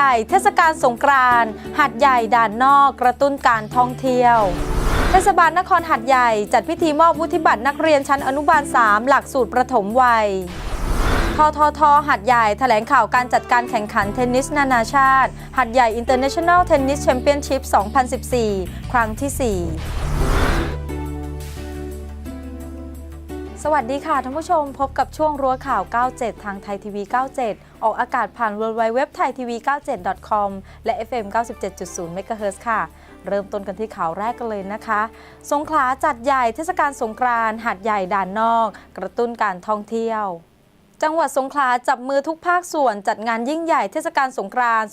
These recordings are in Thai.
ใหญ่เทศกาลสงกรานต์หัดใหญ่ด่านนอกกระตุ้นการท่องเที่ยวเทศบาลนครหัดใหญ่จัดพิธีมอบวุฒิบัตรนักเรียนชั้นอนุบาล 3 หลักสูตรประถมวัยทททหัดใหญ่แถลงข่าวการจัดการแข่งขันเทนนิสนานาชาติ หัดใหญ่ International Tennis Championship 2014 ครั้งที่ 4 สวัสดีค่ะท่านผู้ชมพบกับช่วงรั้วข่าว 97 ทางไทยทีวี 97 ออกอากาศผ่าน w w w t h a i t v 9 7 com และ FM 97.0 MHz ค่ะ เริ่มต้นกันที่ข่าวแรกกันเลยนะคะ สงขลาจัดใหญ่เทศกาลสงกรานต์หัดใหญ่ด่านนอก กระตุ้นการท่องเที่ยวจังหวัดสงขลาจับมือทุกภาคส่วนจัดงานยิ่งใหญ่เทศกาลสงกรานต์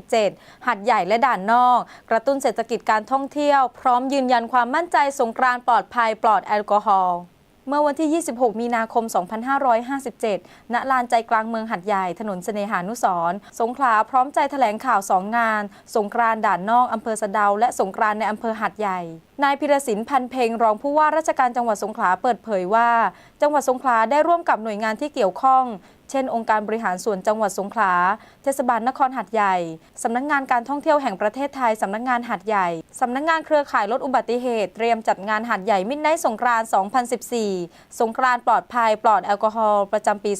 2557 หัดใหญ่และด่านนอก กระตุ้นเศรษฐกิจการท่องเที่ยว พร้อมยืนยันความมั่นใจสงกรานต์ปลอดภัยปลอดแอลกอฮอล์ เมื่อวันที่ 26 มีนาคม 2557 ณ ลานใจกลางเมืองหัดใหญ่ ถนนเสนหานุสรสงขลาพร้อมใจแถลงข่าว 2 งาน สงกรานด่านนอกอำเภอสะเดา และสงกรานในอำเภอหัดใหญ่ นายพิรศินพันเพงรองผู้ว่าราชการจังหวัดสงขลาเปิดเผยว่า จังหวัดสงขลาได้ร่วมกับหน่วยงานที่เกี่ยวข้อง เช่น องค์การบริหารส่วนจังหวัดสงขลา เทศบาลนครหัดใหญ่ สำนักงานการท่องเที่ยวแห่งประเทศไทย สำนักงานหัดใหญ่ สำนักงานเครือข่ายลดอุบัติเหตุ เตรียมจัดงานหัดใหญ่มิดไนท์สงกรานต์2014 สงกรานต์ปลอดภัยปลอดแอลกอฮอล์ประจำปี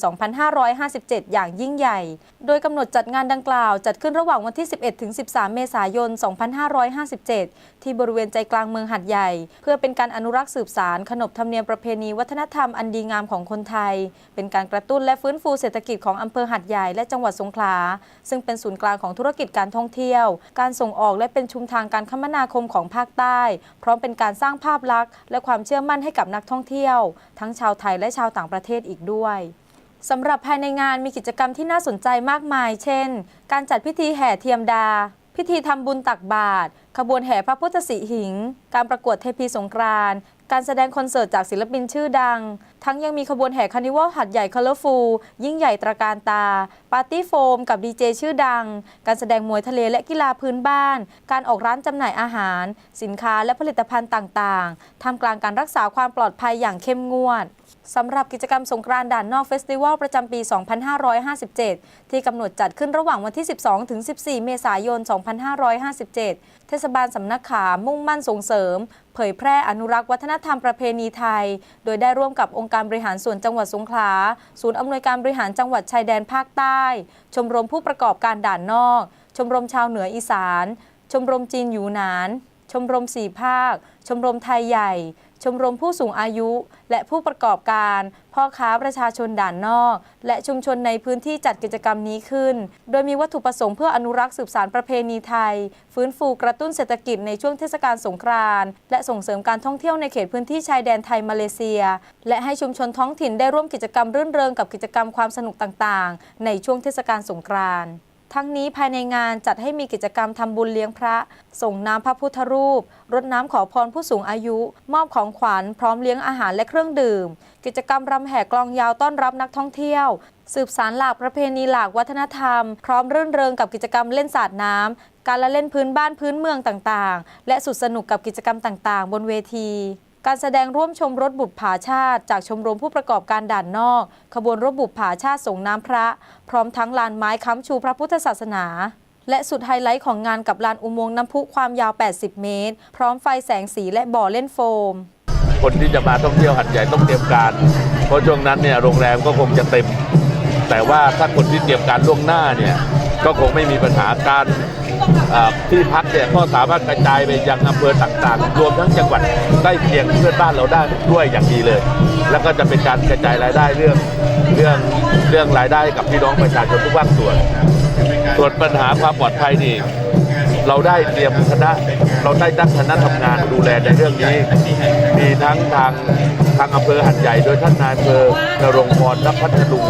2557 อย่างยิ่งใหญ่ โดยกำหนดจัดงานดังกล่าว จัดขึ้นระหว่างวันที่ 11-13 เมษายน 2557 ที่บริเวณใจกลางเมืองหัดใหญ่ เพื่อเป็นการอนุรักษ์สืบสารขนบธรรมเนียมประเพณีวัฒนธรรมอันดีงามของคนไทย เป็นการกระตุ้นและฟื้นฟูเศรษฐกิจของอำเภอหัดใหญ่และจังหวัดสงขลา ซึ่งเป็นศูนย์กลางของธุรกิจการท่องเที่ยว การส่งออกและเป็นชุมทางการคมนาคมของภาคใต้ พร้อมเป็นการสร้างภาพลักษณ์และความเชื่อมั่นให้กับนักท่องเที่ยว ทั้งชาวไทยและชาวต่างประเทศอีกด้วยสำหรับภายในงานมีกิจกรรมที่น่าสนใจมากมาย เช่น การจัดพิธีแห่เทียมดา พิธีทำบุญตักบาตรขบวนแห่พระพุทธสีหิง การประกวดเทพีสงกราน การแสดงคอนเสิร์ตจากศิลปินชื่อดัง ทั้งยังมีขบวนแห่คานิวัลหัดใหญ่ค o ล o ฟูลยิ่งใหญ่ตระการตา ปาร์ตี้โฟม กับดีเจชื่อดัง การแสดงมวยทะเลและกีฬาพื้นบ้าน การออกร้านจำหน่ายอาหาร สินค้าและผลิตภัณฑ์ต่างๆ ท่ามกลางการรักษาความปลอดภัยอย่างเข้มงวดสำหรับกิจกรรมสงกรานต์ด่านนอกเฟสติวัลประจำปี 2557 ที่กำหนดจัดขึ้นระหว่างวันที่ 12 ถึง 14 เมษายน 2557 เทศบาลสำนักขามมุ่งมั่นส่งเสริม เผยแพร่อนุรักษ์วัฒนธรรมประเพณีไทย โดยได้ร่วมกับองค์การบริหารส่วนจังหวัดสงขลา ศูนย์อำนวยการบริหารจังหวัดชายแดนภาคใต้ ชมรมผู้ประกอบการด่านนอก ชมรมชาวเหนืออีสาน ชมรมจีนอยู่นาน ชมรมสี่ภาค ชมรมไทยใหญ่ ชมรมผู้สูงอายุ และผู้ประกอบการ พ่อค้าประชาชนด่านนอก และชุมชนในพื้นที่จัดกิจกรรมนี้ขึ้น โดยมีวัตถุประสงค์เพื่ออนุรักษ์สืบสารประเพณีไทย ฟื้นฟูกระตุ้นเศรษฐกิจในช่วงเทศกาลสงกรานต์และส่งเสริมการท่องเที่ยวในเขตพื้นที่ชายแดนไทยมาเลเซีย และให้ชุมชนท้องถิ่นได้ร่วมกิจกรรมรื่นเริงกับกิจกรรมความสนุกต่างๆ ในช่วงเทศกาลสงกรานต์ ทั้งนี้ภายในงานจัดให้มีกิจกรรมทำบุญเลี้ยงพระ ส่งน้ำพระพุทธรูป รดน้ำขอพรผู้สูงอายุ มอบของขวัญพร้อมเลี้ยงอาหารและเครื่องดื่ม กิจกรรมรำแห่กลองยาวต้อนรับนักท่องเที่ยว สืบสารหลากประเพณีหลากวัฒนธรรม พร้อมรื่นเริงกับกิจกรรมเล่นสาดน้ำการละเล่นพื้นบ้านพื้นเมืองต่างๆ และสุดสนุกกับกิจกรรมต่างๆ บนเวที การแสดงร่วมชมรถบุปผาชาติ จากชมรมผู้ประกอบการด่านนอก ขบวนรถบุปผาชาติส่งน้ำพระ พร้อมทั้งลานไม้ค้ำชูพระพุทธศาสนาและสุดไฮไลท์ของงานกับลานอุโมงค์น้ำพุความยาว 80 เมตร พร้อมไฟแสงสีและบ่อเล่นโฟม คนที่จะมาท่องเที่ยวหัดใหญ่ต้องเตรียมการ เพราะช่วงนั้นเนี่ยโรงแรมก็คงจะเต็ม แต่ว่าถ้าคนที่เตรียมการล่วงหน้าเนี่ยก็คงไม่มีปัญหาการ ที่พักเนี่ยก็สามารถกระจายไปยังอำเภอต่างๆ รวมทั้งจังหวัดใกล้เคียงเพื่อนบ้านเราได้ด้วยอย่างดีเลย แล้วก็จะเป็นการกระจายรายได้เรื่องเรื่องเรื่องรายได้กับพี่น้องประชาชนทุกภาคส่วน ส่วนปัญหาความปลอดภัยนี่เราได้เตรียมคณะเราได้ตั้งคณะทำงานดูแลในเรื่องนี้ มีทั้งทางทางอำเภอหัดใหญ่ โดยท่านนายอำเภอนรงพรนักพัฒลุง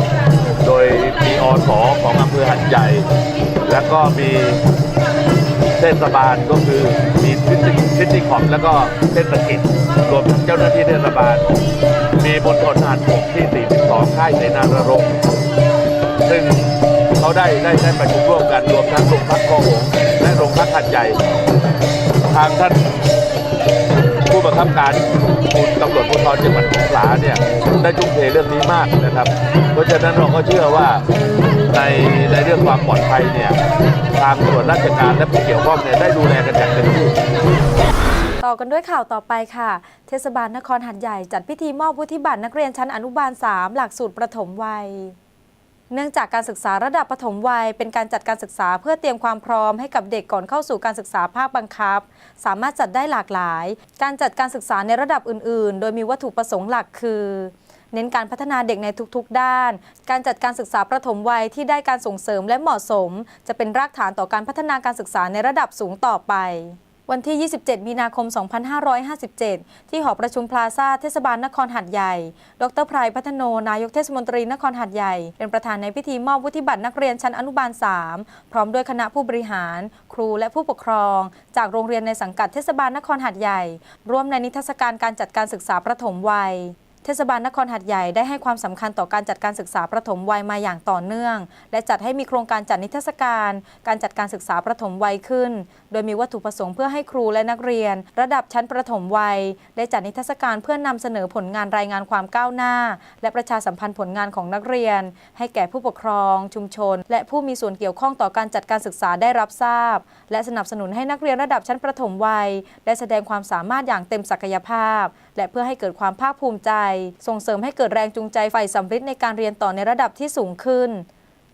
โดยมีอสของอำเภอหัดใหญ่ ก็มีเทศบาลก็คือมีทิติคอมแล้วก็เทศกิจรวมทั้งเจ้าหน้าที่เทศบาล มีบนทนทหารบกที่ 42 ค่ายเสนาระรงค์ซึ่งเขาได้ได้ได้ประชุมร่วมกันรวมทั้งโรงพักคองหงส์และโรงพักหัดใหญ่ ทางท่านผู้บังคับการตำรวจ ภูธรจังหวัดสงขลาเนี่ยได้ทุ่มเทเรื่องนี้มากนะครับ เพราะฉะนั้นเราก็เชื่อว่าในในเรื่องความปลอดภัยเนี่ยทางส่วนราชการและผู้เกี่ยวข้องเนี่ยได้ดูแลกันอย่างเต็มที่ต่อกันด้วยข่าวต่อไปค่ะ เทศบาลนครหัดใหญ่จัดพิธีมอบวุฒิบัตรนักเรียนชั้นอนุบาล 3 หลักสูตรประถมวัย เนื่องจากการศึกษาระดับประถมวัย เป็นการจัดการศึกษาเพื่อเตรียมความพร้อมให้กับเด็กก่อนเข้าสู่การศึกษาภาคบังคับ สามารถจัดได้หลากหลาย การจัดการศึกษาในระดับอื่น ๆ โดยมีวัตถุประสงค์หลักคือเน้นการพัฒนาเด็กในทุกๆ ด้าน การจัดการศึกษาประถมวัยที่ได้การส่งเสริมและเหมาะสม จะเป็นรากฐานต่อการพัฒนาการศึกษาในระดับสูงต่อไป วันที่ 27 มีนาคม 2557 ที่หอประชุมพลาซ่าเทศบาลนครหัดใหญ่ ดรไพรพัฒโน นายกเทศมนตรีนครหัดใหญ่ เป็นประธานในพิธีมอบวุฒิบัตรนักเรียนชั้นอนุบาล 3 พร้อมด้วยคณะผู้บริหาร ครูและผู้ปกครอง จากโรงเรียนในสังกัดเทศบาลนครหัดใหญ่ ร่วมในนิทรรศการการจัดการศึกษาประถมวัยเทศบาลนครหัดใหญ่ได้ให้ความสำคัญต่อการจัดการศึกษาประถมวัยมาอย่างต่อเนื่อง และจัดให้มีโครงการจัดนิทรรศการ การจัดการศึกษาประถมวัยขึ้นโดยมีวัตถุประสงค์เพื่อให้ครูและนักเรียน ระดับชั้นประถมวัย ได้จัดนิทรรศการเพื่อนำเสนอผลงานรายงานความก้าวหน้า และประชาสัมพันธ์ผลงานของนักเรียน ให้แก่ผู้ปกครอง ชุมชน และผู้มีส่วนเกี่ยวข้องต่อการจัดการศึกษาได้รับทราบ และสนับสนุนให้นักเรียนระดับชั้นประถมวัย ได้แสดงความสามารถอย่างเต็มศักยภาพ และเพื่อให้เกิดความภาคภูมิใจ ส่งเสริมให้เกิดแรงจูงใจใฝ่สำฤทธิ์ในการเรียนต่อในระดับที่สูงขึ้น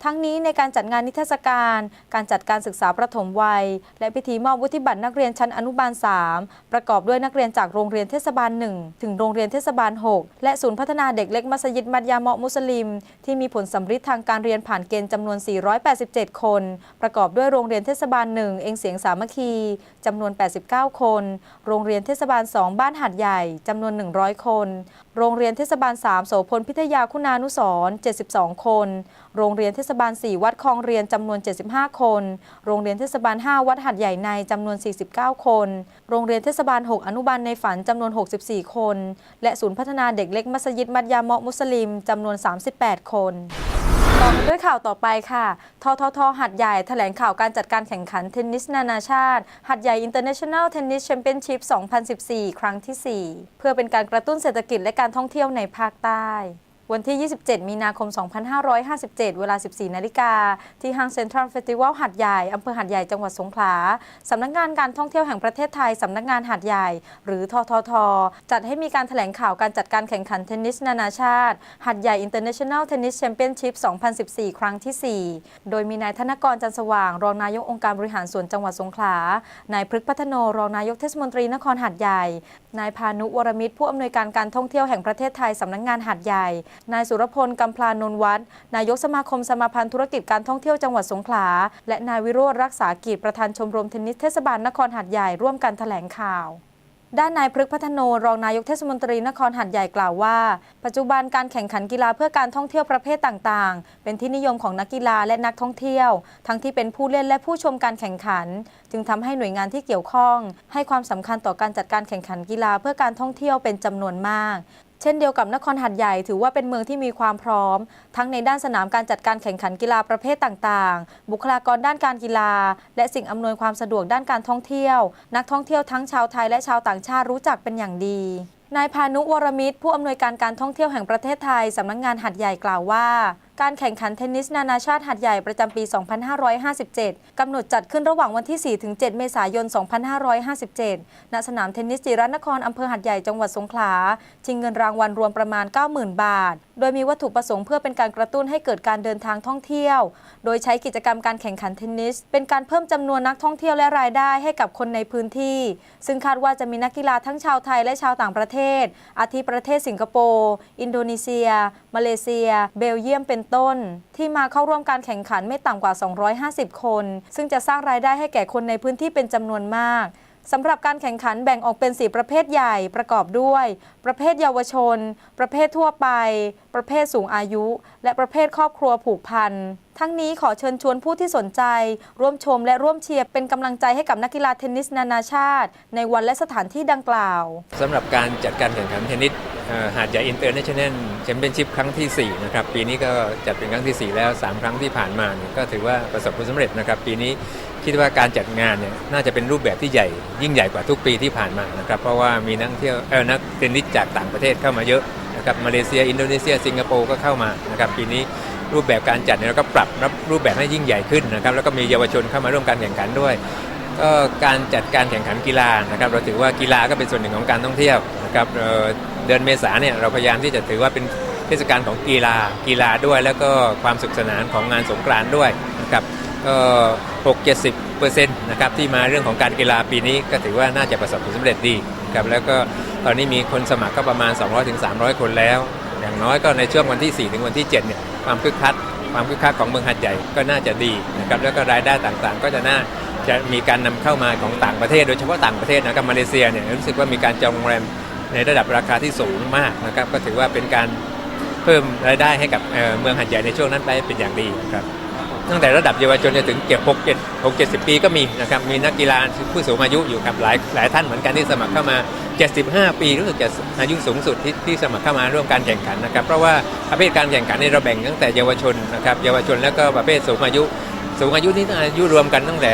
ทั้งนี้ในการจัดงานนิทรรศการ การจัดการศึกษาประถมวัย และพิธีมอบวุฒิบัตรนักเรียนชั้นอนุบาล 3 ประกอบด้วยนักเรียนจากโรงเรียนเทศบาล 1 ถึงโรงเรียนเทศบาล 6 และศูนย์พัฒนาเด็กเล็กมัสยิดมัดยามะมุสลิม ที่มีผลสำฤทธิ์ทางการเรียนผ่านเกณฑ์จำนวน 487 คน ประกอบด้วยโรงเรียนเทศบาล 1 เองเสียงสามัคคีจำนวน 89 คน โรงเรียนเทศบาล 2 บ้านหาดใหญ่จำนวน 100 คน โรงเรียนเทศบาล 3 โสพลพิทยาคุณานุสร 72 คน โรงเรียนเทศบาล 4 วัดคลองเรียนจำนวน 75 คน โรงเรียนเทศบาล 5 วัดหัดใหญ่ในจำนวน 49 คน โรงเรียนเทศบาล 6 อนุบาลในฝันจำนวน 64 คน และศูนย์พัฒนาเด็กเล็กมัสยิดมัดยามาะมุสลิมจำนวน 38 คนต่อด้วยข่าวต่อไปค่ะ ททท หัดใหญ่แถลงข่าวการจัดการแข่งขันเทนนิสนานาชาติ หัดใหญ่ International Tennis Championship 2014 ครั้งที่ 4 เพื่อเป็นการกระตุ้นเศรษฐกิจและการท่องเที่ยวในภาคใต้ วันที่ 27 มีนาคม 2557 เวลา 14 นาฬิกา ที่ห้างเซ็นทรัลเฟสติวัลหัดใหญ่ อำเภอหัดใหญ่ จังหวัดสงขลา สำนักงานการท่องเที่ยวแห่งประเทศไทย สำนักงานหัดใหญ่ หรือททท จัดให้มีการแถลงข่าวการจัดการแข่งขันเทนนิสนานาชาติ หัดใหญ่ International Tennis Championship 2014 ครั้งที่ 4 โดยมีนายธนกรจันสว่าง รองนายกองค์การบริหารส่วนจังหวัดสงขลา นายพฤกษ์พัฒโน รองนายกเทศมนตรีนครหัดใหญ่ นายพานุวรมิตรผู้อำนวยการการท่องเที่ยวแห่งประเทศไทยสำนักงานหัดใหญ่ นายสุรพลกำพลานนวัฒน์นายกสมาคมสมาพันธ์ธุรกิจการท่องเที่ยวจังหวัดสงขลา และนายวิโรธรักษากิจประธานชมรมเทนนิสเทศบาลนครหัดใหญ่ร่วมกันแถลงข่าว ด้านนายพฤกษ์พัฒโนรองนายกเทศมนตรีนครหัดใหญ่กล่าวว่า ปัจจุบันการแข่งขันกีฬาเพื่อการท่องเที่ยวประเภทต่างๆ เป็นที่นิยมของนักกีฬาและนักท่องเที่ยว ทั้งที่เป็นผู้เล่นและผู้ชมการแข่งขัน จึงทำให้หน่วยงานที่เกี่ยวข้อง ให้ความสำคัญต่อการจัดการแข่งขันกีฬาเพื่อการท่องเที่ยวเป็นจำนวนมาก เช่นเดียวกับนครหัดใหญ่ถือว่าเป็นเมืองที่มีความพร้อม ทั้งในด้านสนามการจัดการแข่งขันกีฬาประเภทต่างๆ บุคลากรด้านการกีฬา และสิ่งอำนวยความสะดวกด้านการท่องเที่ยว นักท่องเที่ยวทั้งชาวไทยและชาวต่างชาติรู้จักเป็นอย่างดีนายพานุวรมิตรผู้อำนวยการการท่องเที่ยวแห่งประเทศไทยสำนักงงานหัดใหญ่กล่าวว่าการแข่งขันเทนนิสนานาชาติหัดใหญ่ประจำปี 2557 กำหนดจัดขึ้นระหว่างวันที่ 4-7 เมษายน 2557 ณ สนามเทนนิสจิรัตนครอำเภอหัดใหญ่จังหวัดสงขลา ชิงเงินรางวัลรวมประมาณ 90,000 บาท โดยมีวัตถุประสงค์เพื่อเป็นการกระตุ้นให้เกิดการเดินทางท่องเที่ยว โดยใช้กิจกรรมการแข่งขันเทนนิส เป็นการเพิ่มจำนวนนักท่องเที่ยวและรายได้ให้กับคนในพื้นที่ ซึ่งคาดว่าจะมีนักกีฬาทั้งชาวไทยและชาวต่างประเทศ อาทิประเทศสิงคโปร์ อินโดนีเซีย มาเลเซีย เบลเยียมเป็นต้น ที่มาเข้าร่วมการแข่งขันไม่ต่ำกว่า 250 คน ซึ่งจะสร้างรายได้ให้แก่คนในพื้นที่เป็นจำนวนมากสำหรับการแข่งขันแบ่งออกเป็น 4 ประเภทใหญ่ประกอบด้วย ประเภทเยาวชน ประเภททั่วไป ประเภทสูงอายุ และประเภทครอบครัวผูกพัน ทั้งนี้ขอเชิญชวนผู้ที่สนใจ ร่วมชมและร่วมเชียร์เป็นกำลังใจให้กับนักกีฬาเทนนิสนานาชาติ ในวันและสถานที่ดังกล่าวสำหรับการจัดการแข่งขันเทนนิส หาดใหญ่อินเตอร์เนชั่นแนลแชมเปี้ยนชิพครั้งที่ 4 นะครับ ปีนี้ก็จัดเป็นครั้งทีสี่ 4 แล้ว 3 ครั้งที่ผ่านมาเนี่ยก็ถือว่าประสบผลสำเร็จนะครับ ปีนี้คิดว่าการจัดงานเนี่ยน่าจะเป็นรูปแบบที่ใหญ่ ยิ่งใหญ่กว่าทุกปีที่ผ่านมานะครับ เพราะว่ามีนักเที่ยวเออนักเทนนิสจากต่างประเทศเข้ามาเยอะนะครับมาเลเซีย อินโดนีเซีย สิงคโปร์ก็เข้ามานะครับปีนี้รูปแบบการจัดเนี่ยเราก็ปรับรับรูปแบบให้ยิ่งใหญ่ขึ้นนะครับแล้วก็มีเยาวชนเข้ามาร่วมการแข่งขันด้วยก็การจัดการแข่งขันกีฬานะครับเราถือว่ากีฬาก็เป็นส่วนหนึ่งของการท่องเที่ยวนะครับ เดือนเมษาเนี่ยเราพยายามที่จะถือว่าเป็นเทศกาลของกีฬากีฬาด้วย แล้วก็ความสุขสนานของงานสงกรานต์ด้วยนะครับก็6 70เปอร์เซ็นต์นะครับที่มาเรื่องของการกีฬาปีนี้ก็ถือว่าน่าจะประสบผลสำเร็จดีนะครับแล้วก็ตอนนี้มีคนสมัครก็ประมาณ 200-300ถึงคนแล้ว อย่างน้อยก็ในช่วงวันที่ 4 ถึงวันที่ 7 เนี่ยความคึกคักความคึกคักของเมืองหัดใหญ่ก็น่าจะดีนะครับแล้วก็รายได้ต่างๆ ก็จะน่าจะมีการนำเข้ามาของต่างประเทศ โดยเฉพาะต่างประเทศนะครับมาเลเซียเนี่ยรู้สึกว่ามีการจองโรงแรม ในระดับราคาที่สูงมากนะครับ ก็ถือว่าเป็นการเพิ่มรายได้ให้กับเเมืองหัดใหญ่ในช่วงนั้นไปเป็นอย่างดีครับตั้งแต่ระดับเยาวชนจนถึงเก็บ6 7 6 70ปีก็มีนะครับ มีนักกีฬาผู้สูงอายุอยู่ครับหลายหลายท่านเหมือนกันที่สมัครเข้ามา 75 ปีรู้สึกจะอายุสูงสุดที่ที่สมัครเข้ามาร่วมการแข่งขันนะครับ เพราะว่าประเภทการแข่งขันนี่เราแบ่งตั้งแต่เยาวชนนะครับ เยาวชนแล้วก็ประเภทสูงอายุ สูงอายุนี่อายุรวมกันตั้งแต่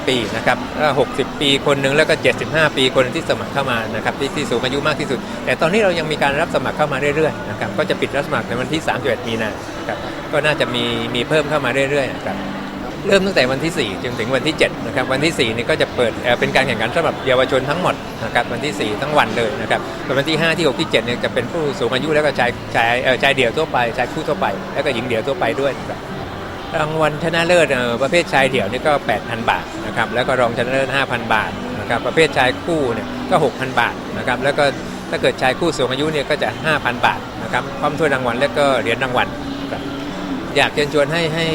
120 ปีนะครับแล้ว60 ปีคนหนึ่งแล้วก็ 75 ปีคนที่สมัครเข้ามานะครับที่ที่สูงอายุมากที่สุด แต่ตอนนี้เรายังมีการรับสมัครเข้ามาเรื่อยๆนะครับก็จะปิดรับสมัครในวันที่31มีนาครับก็น่าจะมีมีเพิ่มเข้ามาเรื่อยๆนะครับเริ่มตั้งแต่วันที่ 4 จนถึงวันที่ 7 นะครับ วันที่ 4 นี่ก็จะเปิดเป็นการแข่งขันสำหรับเยาวชนทั้งหมดนะครับ วันที่ 4 ทั้งวันเลยนะครับส่วนวันที่ 5 ที่ 6 ที่ 7 เนี่ยจะเป็นผู้สูงอายุแล้วก็ชายชายเอ่อชายเดี่ยวทั่วไป ชายคู่ทั่วไป แล้วก็หญิงเดี่ยวทั่วไปด้วยนะครับ รางวัลชนะเลิศประเภทชายเดี่ยวนี่ก็ 8,000 บาทนะครับแล้วก็รองชนะเลิศ5,000 บาทนะครับประเภทชายคู่เนี่ยก็ 6,000 บาทนะครับแล้วก็ถ้าเกิดชายคู่สูงอายุเนี่ยก็จะ 5,000 บาทนะครับพร้อมถ้วยรางวัลแล้วก็เหรียญรางวัลอยากเชิญชวนให้ให้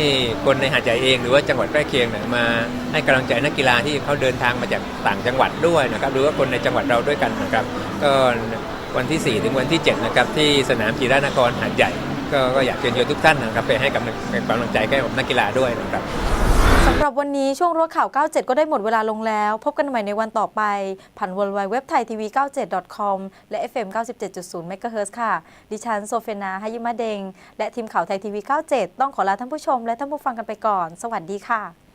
คนในหาดใหญ่เองหรือว่าจังหวัดใกล้เคียงเนี่ยมาให้กำลังใจนักกีฬาที่เขาเดินทางมาจากต่างจังหวัดด้วยนะครับหรือว่าคนในจังหวัดเราด้วยกันนะครับก็วันที่ 4 ถึงวันที่7นะครับที่สนามกีฬานครหาดใหญ่ ก็ก็อยากเชิญชวนทุกท่านนะครับไปให้กำลังกำลังใจแก่นักกีฬาด้วยนะครับสำหรับวันนี้ช่วงรั้วข่าว 97 ก็ได้หมดเวลาลงแล้ว พบกันใหม่ในวันต่อไป ผ่าน w w w t h a i t v 9 7 com และ FM 97.0 MHz ค่ะ ดิฉันโซเฟนาฮายิมาเดง และทีมข่าวไทยทีวี 97 ต้องขอลาท่านผู้ชมและท่านผู้ฟังกันไปก่อน สวัสดีค่ะ